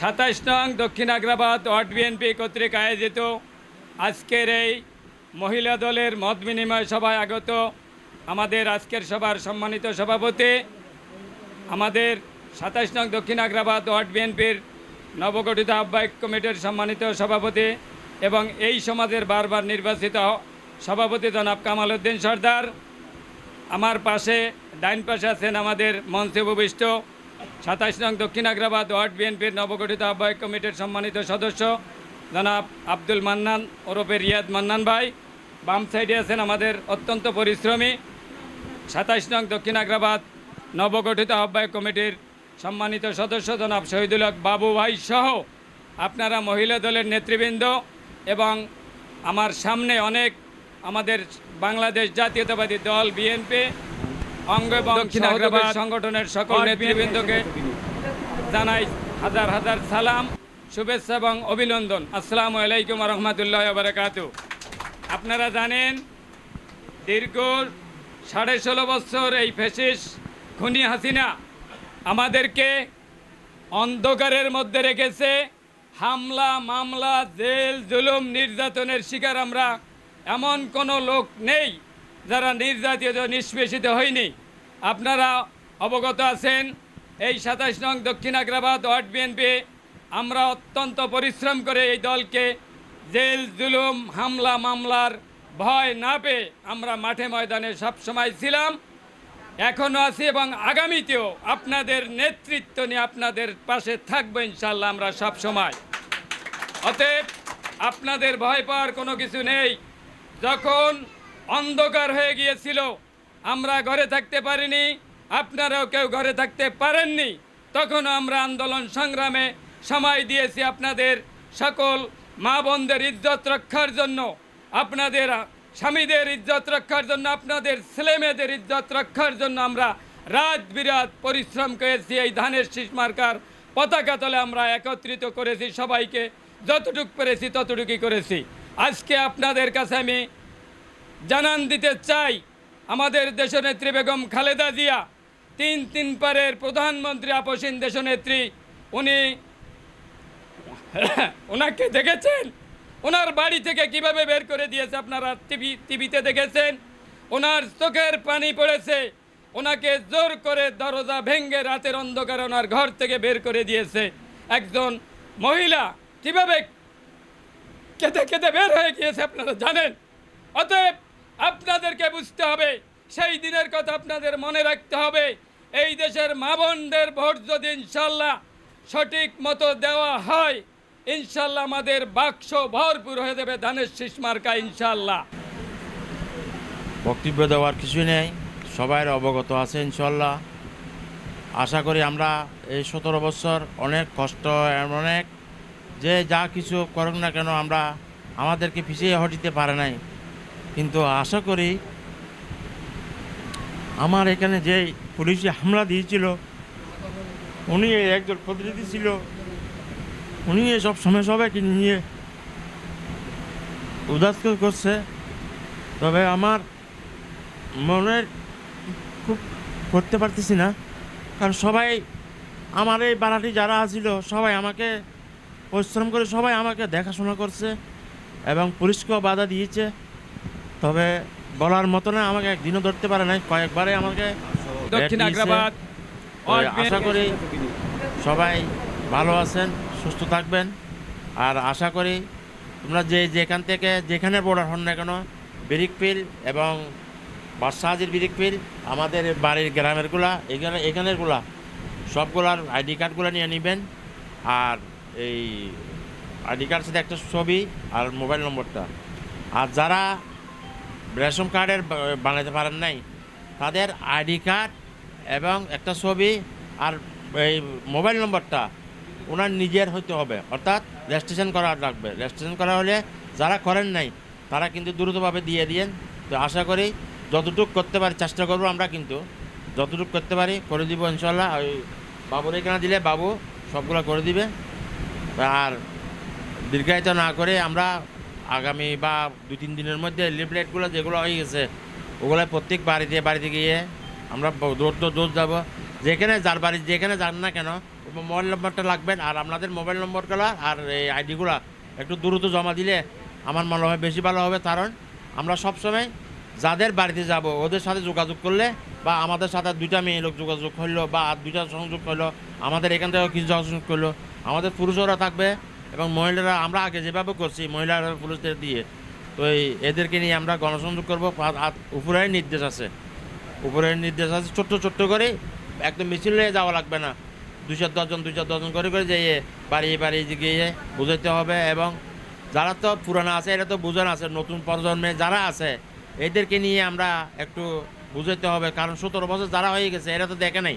সাতাইশ নং দক্ষিণ আগ্রাবাদ ওয়ার্ড বিএনপি কর্তৃক আয়োজিত আজকের এই মহিলা দলের মত বিনিময় সভায় আগত আমাদের আজকের সভার সম্মানিত সভাপতি, আমাদের সাতাইশ নং দক্ষিণ আগ্রাবাদ ওয়ার্ড বিএনপির নবগঠিত আহ্বায়ক কমিটির সম্মানিত সভাপতি এবং এই সমাজের বারবার নির্বাচিত সভাপতি জনাব কামাল উদ্দিন সর্দার। আমার পাশে ডাইন পাশে আছেন আমাদের মঞ্চে উপবিষ্ট সাতাইশ নং দক্ষিণ আগ্রাবাদ ওয়ার্ড বিএনপির নবগঠিত আহ্বায়ক কমিটির সম্মানিত সদস্য, জনাব আব্দুল মান্নান ওরফে রিয়াদ মান্নান ভাই। বাম সাইডে আছেন আমাদের অত্যন্ত পরিশ্রমী সাতাইশ নং দক্ষিণ আগ্রাবাদ নবগঠিত আহ্বায়ক কমিটির সম্মানিত সদস্য, জনাব শহীদুল হক বাবু ভাই সহ আপনারা মহিলা দলের নেতৃবৃন্দ এবং আমার সামনে অনেক আমাদের বাংলাদেশ জাতীয়তাবাদী দল, বিএনপি অঙ্গ এবং সংগঠনের সকল নেতৃবৃন্দকে জানাই হাজার হাজার সালাম শুভেচ্ছা এবং অভিনন্দন। আসসালামু আলাইকুম রহমতুল্লাহ বারকাতু আপনারা জানেন দীর্ঘ সাড়ে ষোলো বছর এই ফেসিস খুনি হাসিনা আমাদেরকে অন্ধকারের মধ্যে রেখেছে। হামলা মামলা জেল জুলুম নির্যাতনের শিকার আমরা এমন কোনো লোক নেই। যারা নির্যাতিত, নিষ্পেষিত হয়নি, আপনারা অবগত আছেন, এই সাতাশ নং দক্ষিণ আগ্রাবাদ ওয়ার্ড বিএনপি, আমরা অত্যন্ত পরিশ্রম করে এই দলকে জেল, জুলুম, হামলা, মামলার ভয় না পেয়ে আমরা মাঠে ময়দানে সবসময় ছিলাম। এখনও আছি এবং আগামীতেও আপনাদের নেতৃত্ব নিয়ে আপনাদের পাশে থাকব ইনশাল্লাহ আমরা সব সময় অতএব আপনাদের ভয় পাওয়ার কোনো কিছু নেই। যখন অন্ধকার হয়ে গিয়েছিল। আমরা ঘরে থাকতে পারিনি, আপনারাও কেউ ঘরে থাকতে পারেননি। তখন আমরা আন্দোলন সংগ্রামে সময় দিয়েছি আপনাদের সকল মা বোনদের ইজ্জত রক্ষার জন্য। আপনাদের স্বামীদের ইজ্জত রক্ষার জন্য, আপনাদের ছেলেমেয়েদের ইজ্জত রক্ষার জন্য আমরা রাত বিরাত পরিশ্রম করেছি। এই ধানের শীষ মার্কার পতাকা তলে আমরা একত্রিত করেছি, সবাইকে যতটুক পেরেছি ততটুকুই করেছি। আজকে আপনাদের কাছে আমি জানান দিতে চাই। আমাদের দেশনেত্রী বেগম খালেদা জিয়া, তিন তিন পারের প্রধানমন্ত্রী আপসীন দেশনেত্রী, উনি ওনাকে দেখেছেন? ওনার বাড়ি থেকে কীভাবে বের করে দিয়েছে আপনারা টিভি, টিভিতে দেখেছেন? ওনার চোখের পানি পড়েছে। ওনাকে জোর করে দরজা ভেঙ্গে রাতের অন্ধকারে ওনার ঘর থেকে বের করে দিয়েছে। একজন মহিলা কীভাবে কেঁদে কেঁদে বের হয়ে গিয়েছে আপনারা জানেন? অতএব আপনাদেরকে বুঝতে হবে, সেই দিনের কথা আপনাদের মনে রাখতে হবে। এই দেশের মা বোনদের ভোট যদি ইনশাল্লাহ সঠিক মতো দেওয়া হয়, ইনশাল্লাহ আমাদের বাক্স ভরপুর হয়ে দেবে ধানের শীষ মার্কা ইনশাল্লাহ। বক্তব্য দেওয়ার কিছুই নেই, সবাই অবগত আছে ইনশাল্লাহ। আশা করি আমরা এই সতেরো বছর অনেক কষ্ট অনেক যে যা কিছু করুক না কেন আমরা আমাদেরকে পিছিয়ে হটিতে পারে নাই। কিন্তু আশা করি আমার এখানে যে পুলিশে হামলা দিয়েছিল, উনি একজন প্রতিনিধি ছিল, উনি সব সময় সবাইকে নিয়ে উদাস করছে। তবে আমার মনের খুব করতে পারতেছি না, কারণ সবাই আমার এই বাড়াটি যারা আছিল, সবাই আমাকে পরিশ্রম করে সবাই আমাকে দেখাশোনা করছে এবং পুলিশকেও বাধা দিয়েছে। তবে বলার মতো না আমাকে একদিনও ধরতে পারে নাই কয়েকবারে আমাকে দক্ষিণ। আগ্রাবাদ আশা করি সবাই ভালো আছেন সুস্থ থাকবেন। আর আশা করি তোমরা যে যেখান থেকে যেখানে বর্ডার হন না কেন বিরিকপিল এবং বাদশাহাজির বিরিকপিল আমাদের বাড়ির গ্রামেরগুলা এখানে এখানেরগুলা সবগুলার আইডি কার্ডগুলো নিয়ে নেবেন। আর এই আইডি কার্ড সাথে একটা ছবি আর মোবাইল নম্বরটা। আর যারা রেশন কার্ডের বানাতে পারেন নাই। তাদের আইডি কার্ড এবং একটা ছবি আর এই মোবাইল নম্বরটা ওনার নিজের হইতে হবে। অর্থাৎ রেজিস্ট্রেশন করা লাগবে। রেজিস্ট্রেশন করা হলে যারা করেন নাই, তারা কিন্তু দ্রুতভাবে দিয়ে দিয়েন। তো আশা করি যতটুকু করতে পারি, চেষ্টা করব আমরা কিন্তু, যতটুকু করতে পারি করে দিব ইনশাল্লাহ। ওই বাবুর এখানে দিলে বাবু সবগুলো করে দিবে। আর দীর্ঘায়িত না করে আমরা আগামী বা দু তিন দিনের মধ্যে লিফলেটগুলো যেগুলো হয়ে গেছে ওগুলো প্রত্যেক বাড়িতে বাড়িতে গিয়ে আমরা দৌড় দৌড় যাব। যেখানে যার বাড়ি, যেখানে যান না কেন মোবাইল নম্বরটা লাগবেন আর আপনাদের মোবাইল নম্বরগুলো আর এই আইডিগুলো একটু দ্রুত জমা দিলে আমার মনে হয় বেশি ভালো হবে। কারণ আমরা সবসময় যাদের বাড়িতে যাব, ওদের সাথে যোগাযোগ করলে বা আমাদের সাথে দুইটা মেয়ে লোক যোগাযোগ করল বা দুইটা সংযোগ করল আমাদের এখান থেকে কিছু যোগাযোগ করল আমাদের পুরুষরা থাকবে এবং মহিলারা, আমরা আগে যেভাবে করছি, মহিলারা পুরুষদের দিয়ে, তো এই এদেরকে নিয়ে আমরা গণসংযোগ করব। উপরের নির্দেশ আছে। উপরের নির্দেশ আছে ছোট্ট ছোট্ট করে, একদম মিছিল নিয়ে যাওয়া লাগবে না। দুই চার দশজন দুই চার দশজন করে করে যেয়ে বাড়ি বাড়ি গিয়ে বুঝাইতে হবে এবং যারা তো পুরানো আছে, এরা তো বুঝান আছে, নতুন প্রজন্মে যারা আছে, এদেরকে নিয়ে আমরা একটু বুঝাইতে হবে। কারণ সতেরো বছর যারা হয়ে গেছে, এরা তো দেখে নাই।